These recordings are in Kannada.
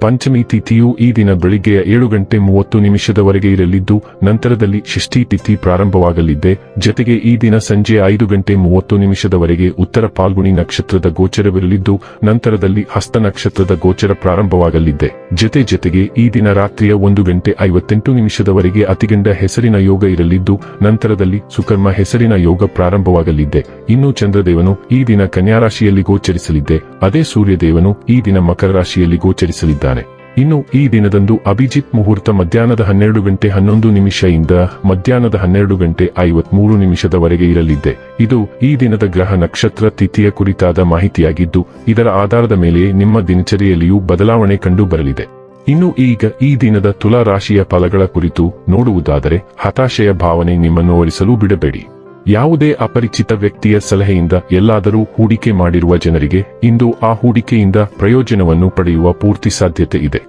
ಪಂಚಮಿ ತಿಥಿಯು ಈ ದಿನ ಬೆಳಿಗ್ಗೆಯ ಏಳು ಗಂಟೆ ಮೂವತ್ತು ನಿಮಿಷದವರೆಗೆ ಇರಲಿದ್ದು, ನಂತರದಲ್ಲಿ ಷಷ್ಠಿ ತಿಥಿ ಪ್ರಾರಂಭವಾಗಲಿದೆ. ಜತೆಗೆ ಈ ದಿನ ಸಂಜೆ ಐದು ಗಂಟೆ ಮೂವತ್ತು ನಿಮಿಷದವರೆಗೆ ಉತ್ತರ ಪಾಲ್ಗುಣಿ ನಕ್ಷತ್ರದ ಗೋಚರವಿರಲಿದ್ದು, ನಂತರದಲ್ಲಿ ಹಸ್ತ ನಕ್ಷತ್ರದ ಗೋಚರ ಪ್ರಾರಂಭವಾಗಲಿದೆ. ಜತೆ ಜತೆಗೆ ಈ ದಿನ ರಾತ್ರಿಯ ಒಂದು ಗಂಟೆ ಐವತ್ತೆಂಟು ನಿಮಿಷದವರೆಗೆ ಅತಿಗಂಡ ಹೆಸರಿನ ಯೋಗ ಇರಲಿದ್ದು, ನಂತರದಲ್ಲಿ ಸುಕರ್ಮ ಹೆಸರಿನ ಯೋಗ ಪ್ರಾರಂಭವಾಗಲಿದೆ. ಇನ್ನು ಚಂದ್ರದೇವನು ಈ ದಿನ ಕನ್ಯಾರಾಶಿಯಲ್ಲಿ ಗೋಚರಿಸಲಿದ್ದೆ ಅದೇ ಸೂರ್ಯದೇವನು ಈ ದಿನ ಮಕರ ರಾಶಿಯಲ್ಲಿ ಗೋಚರಿಸಲಿದ್ದಾನೆ. ಇನ್ನು ಈ ದಿನದಂದು ಅಭಿಜಿತ್ ಮುಹೂರ್ತ ಮಧ್ಯಾಹ್ನದ ಹನ್ನೆರಡು ಗಂಟೆ ಹನ್ನೊಂದು ನಿಮಿಷದಿಂದ ಮಧ್ಯಾಹ್ನದ ಹನ್ನೆರಡು ಗಂಟೆ ಐವತ್ಮೂರು ನಿಮಿಷದವರೆಗೆ ಇರಲಿದೆ. ಇದು ಈ ದಿನದ ಗ್ರಹ ನಕ್ಷತ್ರ ತಿಥಿಯ ಕುರಿತಾದ ಮಾಹಿತಿಯಾಗಿದ್ದು, ಇದರ ಆಧಾರದ ಮೇಲೆ ನಿಮ್ಮ ದಿನಚರಿಯಲ್ಲಿಯೂ ಬದಲಾವಣೆ ಕಂಡು ಬರಲಿದೆ ಇನ್ನು ಈಗ ಈ ದಿನದ ತುಲಾ ರಾಶಿಯ ಫಲಗಳ ಕುರಿತು ನೋಡುವುದಾದರೆ ಹತಾಶೆಯ ಭಾವನೆ ನಿಮ್ಮನ್ನು ಒಲಿಸಲು ಬಿಡಬೇಡಿ. ಯಾವುದೇ ಅಪರಿಚಿತ ವ್ಯಕ್ತಿಯ ಸಲಹೆಯಿಂದ ಎಲ್ಲಾದರೂ ಹೂಡಿಕೆ ಮಾಡಿರುವ ಜನರಿಗೆ ಇಂದು ಆ ಹೂಡಿಕೆಯಿಂದ ಪ್ರಯೋಜನವನ್ನು ಪಡೆಯುವ ಪೂರ್ತಿ ಸಾಧ್ಯತೆ ಇದೆ.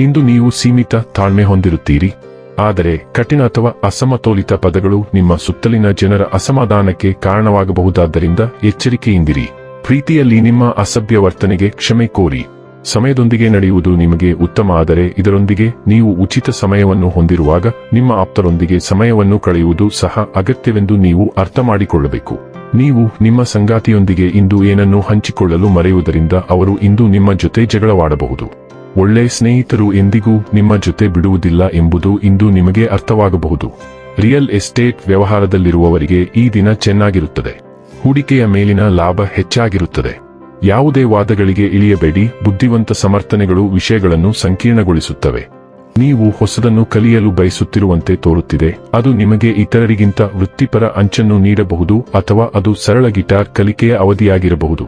ಇಂದು ನೀವು ಸೀಮಿತ ತಾಳ್ಮೆ ಹೊಂದಿರುತ್ತೀರಿ. ಆದರೆ ಕಠಿಣ ಅಥವಾ ಅಸಮತೋಲಿತ ಪದಗಳು ನಿಮ್ಮ ಸುತ್ತಲಿನ ಜನರ ಅಸಮಾಧಾನಕ್ಕೆ ಕಾರಣವಾಗಬಹುದಾದ್ದರಿಂದ ಎಚ್ಚರಿಕೆಯಿಂದಿರಿ. ಪ್ರೀತಿಯಲ್ಲಿ ನಿಮ್ಮ ಅಸಭ್ಯ ವರ್ತನೆಗೆ ಕ್ಷಮೆ ಕೋರಿ. ಸಮಯದೊಂದಿಗೆ ನಡೆಯುವುದು ನಿಮಗೆ ಉತ್ತಮ, ಆದರೆ ಇದರೊಂದಿಗೆ ನೀವು ಉಚಿತ ಸಮಯವನ್ನು ಹೊಂದಿರುವಾಗ ನಿಮ್ಮ ಆಪ್ತರೊಂದಿಗೆ ಸಮಯವನ್ನು ಕಳೆಯುವುದು ಸಹ ಅಗತ್ಯವೆಂದು ನೀವು ಅರ್ಥ ಮಾಡಿಕೊಳ್ಳಬೇಕು ನೀವು ನಿಮ್ಮ ಸಂಗಾತಿಯೊಂದಿಗೆ ಇಂದು ಏನನ್ನು ಹಂಚಿಕೊಳ್ಳಲು ಮರೆಯುವುದರಿಂದ ಅವರು ಇಂದು ನಿಮ್ಮ ಜೊತೆ ಜಗಳವಾಡಬಹುದು. ಒಳ್ಳೆ ಸ್ನೇಹಿತರು ಎಂದಿಗೂ ನಿಮ್ಮ ಜೊತೆ ಬಿಡುವುದಿಲ್ಲ ಎಂಬುದು ಇಂದು ನಿಮಗೆ ಅರ್ಥವಾಗಬಹುದು. ರಿಯಲ್ ಎಸ್ಟೇಟ್ ವ್ಯವಹಾರದಲ್ಲಿರುವವರಿಗೆ ಈ ದಿನ ಚೆನ್ನಾಗಿರುತ್ತದೆ. ಹೂಡಿಕೆಯ ಮೇಲಿನ ಲಾಭ ಹೆಚ್ಚಾಗಿರುತ್ತದೆ. ಯಾವುದೇ ವಾದಗಳಿಗೆ ಇಳಿಯಬೇಡಿ, ಬುದ್ಧಿವಂತ ಸಮರ್ಥನೆಗಳು ವಿಷಯಗಳನ್ನು ಸಂಕೀರ್ಣಗೊಳಿಸುತ್ತವೆ. ನೀವು ಹೊಸದನ್ನು ಕಲಿಯಲು ಬಯಸುತ್ತಿರುವಂತೆ ತೋರುತ್ತಿದೆ, ಅದು ನಿಮಗೆ ಇತರರಿಗಿಂತ ವೃತ್ತಿಪರ ಅಂಚನ್ನು ನೀಡಬಹುದು ಅಥವಾ ಅದು ಸರಳ ಗಿಟಾರ್ ಕಲಿಕೆಯ ಅವಧಿಯಾಗಿರಬಹುದು.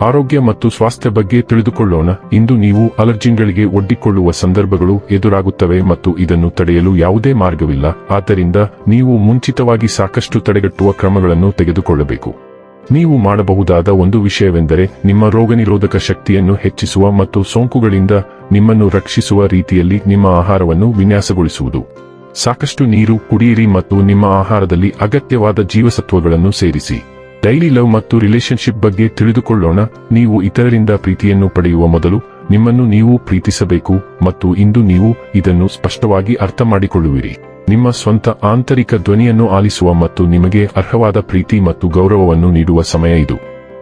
ಆರೋಗ್ಯ ಮತ್ತು ಸ್ವಾಸ್ಥ್ಯ ಬಗ್ಗೆ ತಿಳಿದುಕೊಳ್ಳೋಣ, ಇಂದು ನೀವು ಅಲರ್ಜಿಗಳಿಗೆ ಒಡ್ಡಿಕೊಳ್ಳುವ ಸಂದರ್ಭಗಳು ಎದುರಾಗುತ್ತವೆ ಮತ್ತು ಇದನ್ನು ತಡೆಯಲು ಯಾವುದೇ ಮಾರ್ಗವಿಲ್ಲ, ಆದ್ದರಿಂದ ನೀವು ಮುಂಚಿತವಾಗಿ ಸಾಕಷ್ಟು ತಡೆಗಟ್ಟುವ ಕ್ರಮಗಳನ್ನು ತೆಗೆದುಕೊಳ್ಳಬೇಕು. ನೀವು ಮಾಡಬಹುದಾದ ಒಂದು ವಿಷಯವೆಂದರೆ ನಿಮ್ಮ ರೋಗನಿರೋಧಕ ಶಕ್ತಿಯನ್ನು ಹೆಚ್ಚಿಸುವ ಮತ್ತು ಸೋಂಕುಗಳಿಂದ ನಿಮ್ಮನ್ನು ರಕ್ಷಿಸುವ ರೀತಿಯಲ್ಲಿ ನಿಮ್ಮ ಆಹಾರವನ್ನು ವಿನ್ಯಾಸಗೊಳಿಸುವುದು. ಸಾಕಷ್ಟು ನೀರು, ಕುಡಿಯಿರಿ ಮತ್ತು ನಿಮ್ಮ ಆಹಾರದಲ್ಲಿ ಅಗತ್ಯವಾದ ಜೀವಸತ್ವಗಳನ್ನು ಸೇರಿಸಿ. ಡೈಲಿ ಲವ್ ಮತ್ತು ರಿಲೇಶನ್ಶಿಪ್ ಬಗ್ಗೆ ತಿಳಿದುಕೊಳ್ಳೋಣ. ನೀವು ಇತರರಿಂದ ಪ್ರೀತಿಯನ್ನು ಪಡೆಯುವ ಮೊದಲು ನಿಮ್ಮನ್ನು ನೀವು ಪ್ರೀತಿಸಬೇಕು ಮತ್ತು ಇಂದು ನೀವು ಇದನ್ನು ಸ್ಪಷ್ಟವಾಗಿ ಅರ್ಥ ಮಾಡಿಕೊಳ್ಳುವಿರಿ ನಿಮ್ಮ ಸ್ವಂತ ಆಂತರಿಕ ಧ್ವನಿಯನ್ನು ಆಲಿಸುವ ಮತ್ತು ನಿಮಗೆ ಅರ್ಹವಾದ ಪ್ರೀತಿ ಮತ್ತು ಗೌರವವನ್ನು ನೀಡುವ ಸಮಯ ಇದು.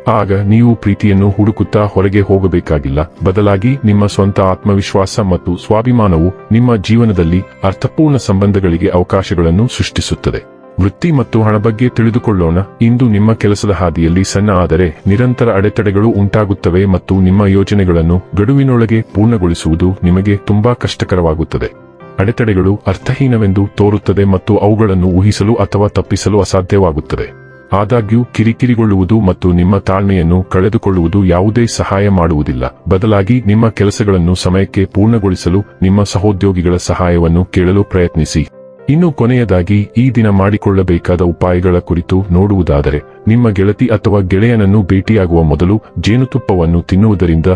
ಆಗ ನೀವು ಪ್ರೀತಿಯನ್ನು ಹುಡುಕುತ್ತಾ ಹೊರಗೆ ಹೋಗಬೇಕಾಗಿಲ್ಲ. ಬದಲಾಗಿ ನಿಮ್ಮ ಸ್ವಂತ ಆತ್ಮವಿಶ್ವಾಸ ಮತ್ತು ಸ್ವಾಭಿಮಾನವು ನಿಮ್ಮ ಜೀವನದಲ್ಲಿ ಅರ್ಥಪೂರ್ಣ ಸಂಬಂಧಗಳಿಗೆ ಅವಕಾಶಗಳನ್ನು ಸೃಷ್ಟಿಸುತ್ತದೆ. ವೃತ್ತಿ ಮತ್ತು ಹಣ ಬಗ್ಗೆ ತಿಳಿದುಕೊಳ್ಳೋಣ. ಇಂದು ನಿಮ್ಮ ಕೆಲಸದ ಹಾದಿಯಲ್ಲಿ ಸಣ್ಣ ಆದರೆ ನಿರಂತರ ಅಡೆತಡೆಗಳು ಉಂಟಾಗುತ್ತವೆ ಮತ್ತು ನಿಮ್ಮ ಯೋಜನೆಗಳನ್ನು ಗಡುವಿನೊಳಗೆ ಪೂರ್ಣಗೊಳಿಸುವುದು ನಿಮಗೆ ತುಂಬಾ ಕಷ್ಟಕರವಾಗುತ್ತದೆ. ಅಡೆತಡೆಗಳು ಅರ್ಥಹೀನವೆಂದು ತೋರುತ್ತದೆ ಮತ್ತು ಅವುಗಳನ್ನು ಊಹಿಸಲು ಅಥವಾ ತಪ್ಪಿಸಲು ಅಸಾಧ್ಯವಾಗುತ್ತದೆ. ಆದಾಗ್ಯೂ, ಕಿರಿಕಿರಿಗೊಳ್ಳುವುದು ಮತ್ತು ನಿಮ್ಮ ತಾಳ್ಮೆಯನ್ನು ಕಳೆದುಕೊಳ್ಳುವುದು ಯಾವುದೇ ಸಹಾಯ ಮಾಡುವುದಿಲ್ಲ. ಬದಲಾಗಿ, ನಿಮ್ಮ ಕೆಲಸಗಳನ್ನು ಸಮಯಕ್ಕೆ ಪೂರ್ಣಗೊಳಿಸಲು ನಿಮ್ಮ ಸಹೋದ್ಯೋಗಿಗಳ ಸಹಾಯವನ್ನು ಕೇಳಲು ಪ್ರಯತ್ನಿಸಿ. ಇನ್ನು ಕೊನೆಯದಾಗಿ, ಈ ದಿನ ಮಾಡಿಕೊಳ್ಳಬೇಕಾದ ಉಪಾಯಗಳ ಕುರಿತು ನೋಡುವುದಾದರೆ, ನಿಮ್ಮ ಗೆಳತಿ ಅಥವಾ ಗೆಳೆಯನನ್ನು ಭೇಟಿಯಾಗುವ ಮೊದಲು ಜೇನುತುಪ್ಪವನ್ನು ತಿನ್ನುವುದರಿಂದ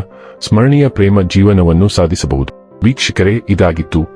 ಸ್ಮರಣೀಯ ಪ್ರೇಮ ಜೀವನವನ್ನು ಸಾಧಿಸಬಹುದು. ವೀಕ್ಷಕರೇ, ಇದಾಗಿತ್ತು.